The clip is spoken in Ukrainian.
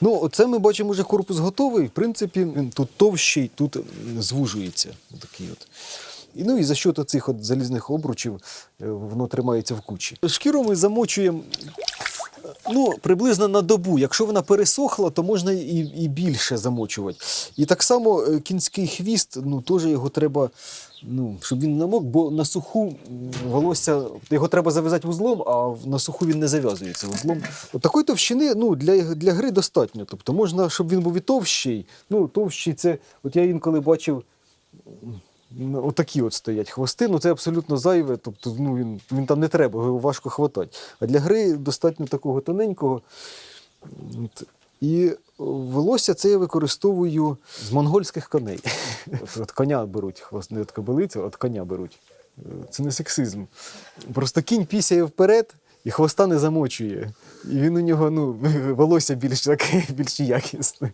Ну, оце ми бачимо вже корпус готовий. В принципі, він тут товщий, тут звужується. Такий от. І, ну і за счет цих от залізних обручів е, воно тримається в кучі. Шкіру ми замочуємо ну, приблизно на добу. Якщо вона пересохла, то можна і, і більше замочувати. І так само е, кінський хвіст, ну теж його треба, ну, щоб він намок, бо на суху волосся, його треба зав'язати вузлом, а на суху він не зав'язується вузлом. От такої товщини ну, для, для гри достатньо. Тобто можна, щоб він був і товщий. Ну, товщий це, от я інколи бачив. Отакі от стоять хвости, ну це абсолютно зайве, тобто ну, він, він там не треба, його важко хватати. А для гри достатньо такого тоненького. І волосся це я використовую з монгольських коней. От, от коня беруть, хвост, не от кобилицю, а от коня беруть. Це не сексизм. Просто кінь пісяє вперед і хвоста не замочує. І він у нього ну, волосся більш більш якісне.